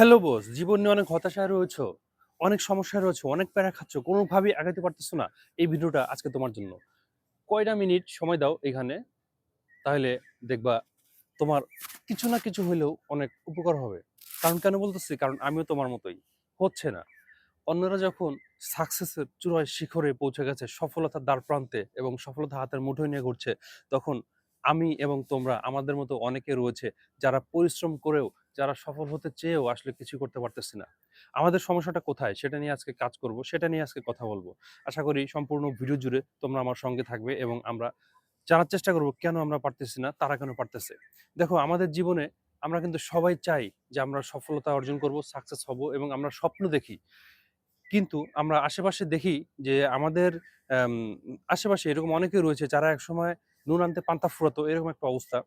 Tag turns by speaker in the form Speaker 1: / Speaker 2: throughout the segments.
Speaker 1: Hello boss, জীবন নিয়ে অনেক হতাশায় রয়েছো, অনেক সমস্যায় রয়েছে, অনেক প্যারা খাচ্ছ, কোনোভাবেই আগাতে পারতেছো না এই ভিডিওটা আজকে তোমার জন্য। কয়টা মিনিট সময় দাও এখানে, তাহলে দেখবা তোমার কিছু না কিছু হলেও অনেক উপকার হবে। কারণ কেন বলতেছি? কারণ আমিও তোমার মতোই, হচ্ছে না। অন্যরা যখন সাকসেসের চূড়ায় শিখরে পৌঁছে গেছে, সফলতার দ্বার প্রান্তে এবং সফলতা হাতের মুঠোয় নিয়ে ঘুরছে, তখন আমি এবং তোমরা আমাদের মতো অনেকে রয়েছে, যারা পরিশ্রম করেও যারা সফল হতে চেয়েও আসলে কিছু করতে পারতেছি না। আমাদের সমস্যাটা কোথায়? সেটা নিয়ে আজকে কাজ করব, সেটা নিয়ে আজকে কথা বলব। আশা করি সম্পূর্ণ ভিডিও জুড়ে তোমরা আমার সঙ্গে থাকবে এবং আমরা জানার চেষ্টা করব, কেন আমরা পারতেছি না, তারা কেন পারতেছে? দেখো, আমাদের জীবনে আমরা কিন্তু সবাই চাই যে আমরা সফলতা অর্জন করব সাকসেস হব এবং আমরা স্বপ্ন দেখি। কিন্তু আমরা আশেপাশে দেখি যে আমাদের আশেপাশে এরকম অনেকে রয়েছে যারা একসময় নুন আনতে পান্তা ফুরাতো, এরকম একটা অবস্থা।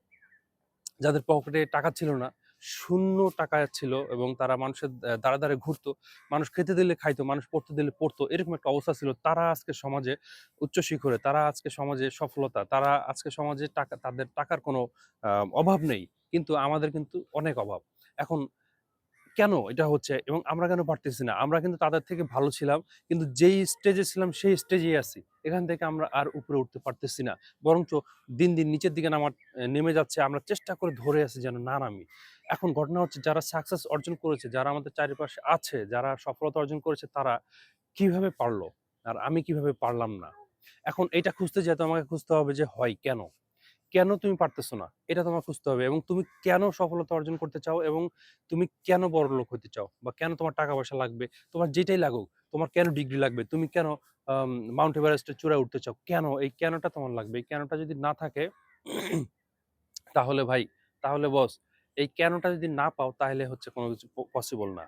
Speaker 1: যাদের পকেটে টাকা ছিল না শূন্য টাকা ছিল এবং তারা মানুষের দ্বারা দ্বারে ঘুরতো। মানুষ খেতে দিলে খাইতো, মানুষ পড়তে দিলে পড়তো। এরকম একটা অবস্থা ছিল। তারা আজকে সমাজে উচ্চ শিখরে তারা আজকে সমাজে সফলতা, তারা আজকে সমাজে টাকা, তাদের টাকার কোনো অভাব নেই। কিন্তু আমাদের কিন্তু অনেক অভাব। এখন কেন এটা হচ্ছে? এবং আমরা কেন পারতেছি না? আমরা কিন্তু তাদের থেকে ভালো ছিলাম, কিন্তু যেই স্টেজে ছিলাম, সেই স্টেজেই আছি। এখান থেকে আমরা আর উপরে উঠতে পারতেছি না। বরঞ্চ দিন দিন নিচের দিকে নামার নেমে যাচ্ছে, আমরা চেষ্টা করে ধরে আছি যেন না নামি। এখন ঘটনা হচ্ছে, যারা সাকসেস অর্জন করেছে, যারা আমাদের চারিপাশে আছে, যারা সফলতা অর্জন করেছে, তারা কীভাবে পারল? আর আমি কীভাবে পারলাম না? এখন এটা খুঁজতে যেতে আমাকে খুঁজতে হবে যে হয় কেন? কেন তুমি পারতেছো না? এটা তোমার খুঁজতে হবে এবং তুমি কেন সফলতা অর্জন করতে চাও এবং তুমি কেন বড়লোক হতে চাও? বা কেন তোমার টাকা পয়সা লাগবে? তোমার যেটাই লাগুক, তোমার কেন ডিগ্রি লাগবে? তুমি কেন মাউন্ট এভারেস্টের চূড়ায় উঠতে চাও? কেন? এই কেনটা তোমার লাগবে? এই কেনটা যদি না থাকে, তাহলে ভাই, তাহলে বস, এই কেনটা যদি না পাও, তাহলে হচ্ছে কোনো কিছু পসিবল না।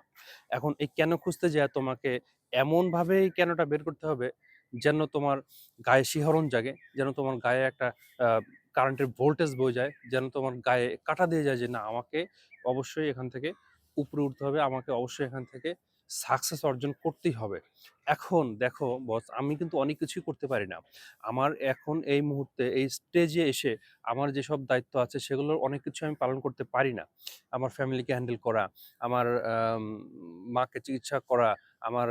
Speaker 1: এখন এই কেন খুঁজতে যায় তোমাকে এমন ভাবে এই কেনটা বের করতে হবে, যেন তোমার গায়ে শিহরণ জাগে, যেন তোমার গায়ে একটা কারেন্টের ভোল্টেজ বয়ে যায়, যেন তোমার গায়ে কাটা দিয়ে যায় যে, না, আমাকে অবশ্যই এখান থেকে উপরে উঠতে হবে, আমাকে অবশ্যই এখান থেকে সাকসেস অর্জন করতেই হবে। এখন দেখো বস আমি কিন্তু অনেক কিছুই করতে পারি না। আমার এখন এই মুহূর্তে, এই স্টেজে এসে আমার যেসব দায়িত্ব আছে, সেগুলোর অনেক কিছু আমি পালন করতে পারি না। আমার ফ্যামিলিকে হ্যান্ডেল করা, আমার মাকে চিকিৎসা করা, আমার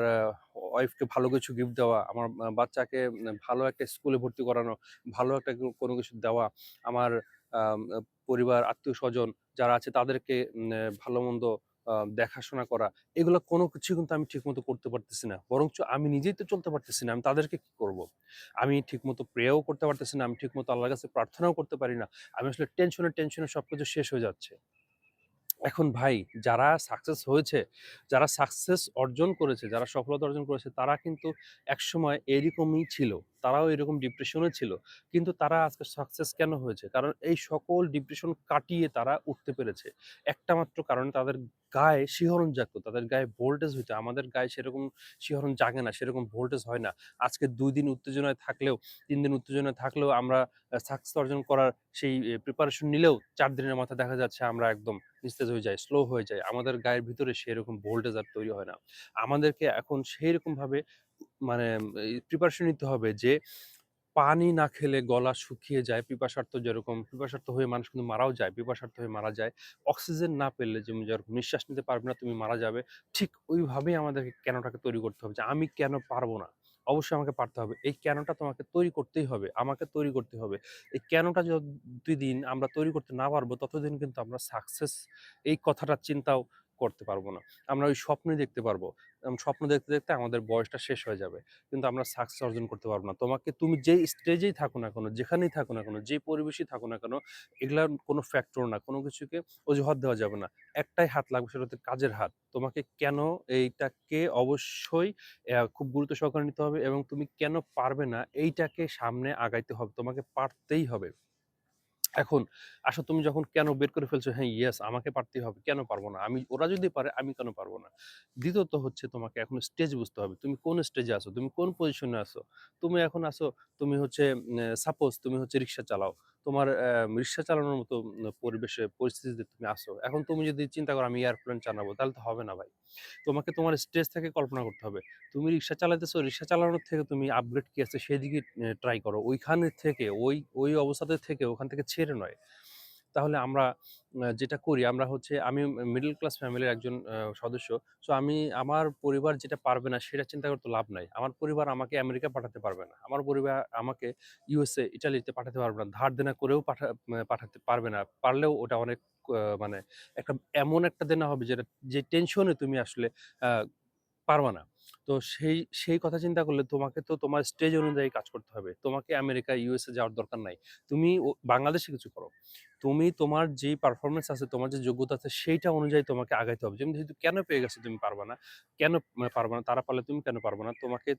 Speaker 1: ওয়াইফকে ভালো কিছু গিফট দেওয়া, আমার বাচ্চাকে ভালো একটা স্কুলে ভর্তি করানো, ভালো একটা কোনো কিছু দেওয়া, আমার পরিবার আত্মীয় স্বজন যারা আছে তাদেরকে ভালো মন্দ দেখাশোনা করা, এগুলো কোনো কিছু কিন্তু আমি ঠিকমতো করতে পারতেছি না। বরঞ্চ আমি নিজেই তো চলতে পারতেছি না, আমি তাদেরকে কি করব? আমি ঠিকমতো প্রেয়াও করতে পারতেছি না, আমি ঠিকমতো আল্লাহর কাছে প্রার্থনাও করতে পারি না। আমি আসলে টেনশনে টেনশনে সব কিছু শেষ হয়ে যাচ্ছে। এখন ভাই যারা সাকসেস হয়েছে, যারা সাকসেস অর্জন করেছে, যারা সফলতা অর্জন করেছে তারা কিন্তু একসময় এরকমই ছিল। তারাও এরকম ডিপ্রেশনে ছিল। কিন্তু তারা আজকে সাকসেস কেন হয়েছে? কারণ এই সকল ডিপ্রেশন কাটিয়ে তারা উঠতে পেরেছে। একটা মাত্র কারণে তাদের গায়ে শিহরণ জাগতো, তাদের গায়ে ভোল্টেজ হইতো। আমাদের গায়ে সেরকম শিহরণ জাগে না, সেরকম ভোল্টেজ হয় না। আজকে দুই দিন উত্তেজনায় থাকলেও, তিন দিন উত্তেজনায় থাকলেও আমরা সাকসেস অর্জন করার সেই প্রিপারেশন নিলেও চার দিনের মাথায় দেখা যাচ্ছে আমরা একদম নিস্তেজ হয়ে যায় স্লো হয়ে যায়। আমাদের গায়ের ভিতরে সেরকম ভোল্টেজ আর তৈরি হয় না। আমাদেরকে এখন সেই সেইরকমভাবে মানে প্রিপারেশন নিতে হবে যে পানি না খেলে গলা শুকিয়ে যায়। পিপাসার্থ যেরকম পিপাসার্থ হয়ে মানুষ কিন্তু মারাও যায়। পিপাসার্থ হয়ে মারা যায়। অক্সিজেন না পেলে যেমন যেরকম নিঃশ্বাস নিতে পারবে না, তুমি মারা যাবে। ঠিক ওইভাবেই আমাদেরকে কেনটাকে তৈরি করতে হবে যে আমি কেন পারব না? অবশ্যই আমাকে পারতে হবে। এই কেনটা তোমাকে তৈরি করতেই হবে। আমাকে তৈরি করতে হবে। এই কেনটা দিন আমরা তৈরি করতে না পারব, ততদিন কিন্তু আমরা সাকসেস এই কথাটা চিন্তাও করতে পারব না। আমরা ওই স্বপ্নই দেখতে পারব। স্বপ্ন দেখতে, দেখতে আমাদের বয়সটা শেষ হয়ে যাবে। কিন্তু আমরা সাকসেস অর্জন করতে পারব না। তোমাকে তুমি যেই স্টেজেই থাকো না কেন, যেখানেই থাকো না কেন, যে পরিবেশেই থাকো না কেন, এগুলার কোনো ফ্যাক্টর না। কোনো কিছুকে অজুহাত দেওয়া যাবে না। একটাই হাত লাগবে সেটা হচ্ছে কাজের হাত। তোমাকে কেন এইটাকে অবশ্যই খুব গুরুত্ব সহকারে নিতে হবে এবং তুমি কেন পারবে না এইটাকে সামনে আগাইতে হবে। তোমাকে পারতেই হবে। এখন আসো তুমি যখন কেন বের করে ফেলছো? হ্যাঁ ইয়েস আমাকে পারতেই হবে। কেন পারব না? আমি, ওরা যদি পারে, আমি কেন পারব না? দ্বিতীয়ত হচ্ছে তোমাকে এখন স্টেজ বুঝতে হবে। তুমি কোন স্টেজে আসো তুমি কোন পজিশনে আসো তুমি এখন আসো তুমি হচ্ছে সাপোজ তুমি হচ্ছে রিক্সা চালাও। তোমার রিক্সা চালানোর মতো পরিবেশে পরিস্থিতিতে তুমি আসো এখন তুমি যদি চিন্তা করো আমি এয়ারপ্লেন চালাবো, তাহলে তো হবে না ভাই। তোমাকে তোমার স্টেজ থেকে কল্পনা করতে হবে। তুমি রিক্সা চালাতেছো রিক্সা চালানোর থেকে তুমি আপগ্রেড কী আছে সেদিকে ট্রাই করো। ওইখানে থেকে, ওই ওই অবস্থাতে থেকে, ওখান থেকে ছেড়ে নয়। তাহলে আমরা যেটা করি, আমরা হচ্ছে আমি মিডল ক্লাস ফ্যামিলির একজন সদস্য। সো আমি, আমার পরিবার যেটা পারবে না, সেটা চিন্তা করতে লাভ নাই। আমার পরিবার আমাকে আমেরিকা পাঠাতে পারবে না। আমার পরিবার আমাকে ইউএসএ ইটালিতে পাঠাতে পারবে না। ধার দেনা করেও পাঠা পাঠাতে পারবে না। পারলেও ওটা অনেক মানে একটা, এমন একটা দেনা হবে যেটা, যে টেনশনে তুমি আসলে পারবা না। তো সেই সেই কথা চিন্তা করলে তোমাকে তো তোমার স্টেজ অনুযায়ী কাজ করতে হবে। তোমাকে আমেরিকা ইউএসএ যাওয়ার দরকার নাই। তুমি বাংলাদেশে কিছু করো। তুমি তোমার যে পারফরমেন্স আছে, তোমার যে যোগ্যতা আছে, সেইটা অনুযায়ী তোমাকে আগাইতে হবে। যেমন যেহেতু কেন পেয়ে গেছো তুমি পারবা না? কেন মানে পারবা না? তারা পারলে তুমি কেন পারবা না? তোমাকে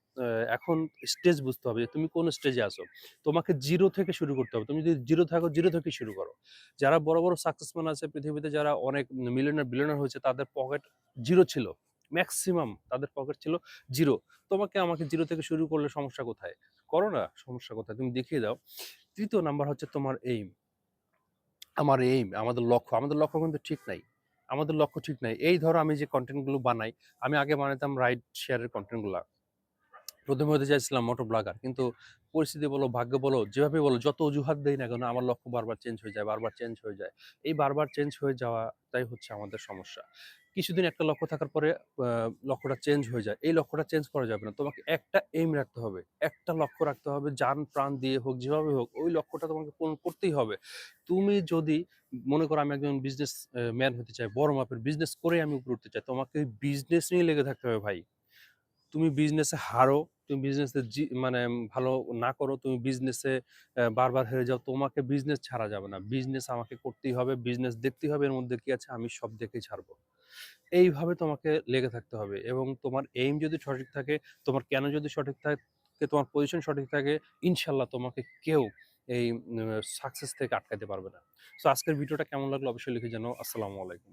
Speaker 1: এখন স্টেজ বুঝতে হবে যে তুমি কোন স্টেজে আসো তোমাকে জিরো থেকে শুরু করতে হবে। তুমি যদি জিরো থাকো জিরো থেকে শুরু করো। যারা বড় বড় সাকসেসম্যান আছে পৃথিবীতে, যারা অনেক মিলিয়নার বিলিয়নার হয়েছে, তাদের পকেট জিরো ছিল। ম্যাক্সিমাম তাদের পকেট ছিল জিরো। তোমাকে আমাকে জিরো থেকে শুরু করলে সমস্যা কোথায়? করো না, সমস্যা কোথায়? তুমি দেখিয়ে দাও। তৃতীয় নাম্বার হচ্ছে তোমার এইম আমার এইম আমাদের লক্ষ্য। আমাদের লক্ষ্য কিন্তু ঠিক নাই। আমাদের লক্ষ্য ঠিক নাই। এই ধরো আমি যে কন্টেন্টগুলো বানাই, আমি আগে বানাতাম রাইড শেয়ারের কন্টেন্টগুলো প্রথমে হতে চাইছিলাম মোটর ব্লগার কিন্তু পরিস্থিতি বলো, ভাগ্য বলো, যেভাবে বলো, যত অজুহাত দেই না কেন, আমার লক্ষ্য বারবার চেঞ্জ হয়ে যায়, বারবার চেঞ্জ হয়ে যায়। এই বারবার চেঞ্জ হয়ে যাওয়াটাই হচ্ছে আমাদের সমস্যা। কিছুদিন একটা লক্ষ্য থাকার পরে লক্ষ্যটা চেঞ্জ হয়ে যায়। এই লক্ষ্যটা চেঞ্জ করা যাবে না। তোমাকে একটা এইম রাখতে হবে। একটা লক্ষ্য রাখতে হবে, যান প্রাণ দিয়ে হোক, যেভাবে হোক, ওই লক্ষ্যটা তোমাকে পূরণ করতেই হবে। তুমি যদি, মনে করো আমি একজন বিজনেস ম্যান হতে চাই, বড় মাপের বিজনেস করে আমি উপরে উঠতে চাই, তোমাকে বিজনেস নিয়ে লেগে থাকতে হবে ভাই। তুমি বিজনেসে হারো, তুমি বিজনেসে মানে ভালো না করো, তুমি বিজনেসে বারবার হেরে যাও, তোমাকে বিজনেস ছাড়া যাবে না। বিজনেস আমাকে করতেই হবে বিজনেস দেখতেই হবে, এর মধ্যে কি আছে, আমি সব দেখেই ছাড়বো। এইভাবে তোমাকে লেগে থাকতে হবে এবং তোমার এইম যদি সঠিক থাকে, তোমার কেন যদি সঠিক থাকে তোমার পজিশন সঠিক থাকে, ইনশাল্লাহ তোমাকে কেউ এই সাকসেস থেকে আটকাতে পারবে না। সো আজকের ভিডিওটা কেমন লাগল অবশ্যই লিখে জানাও। আসসালামু আলাইকুম।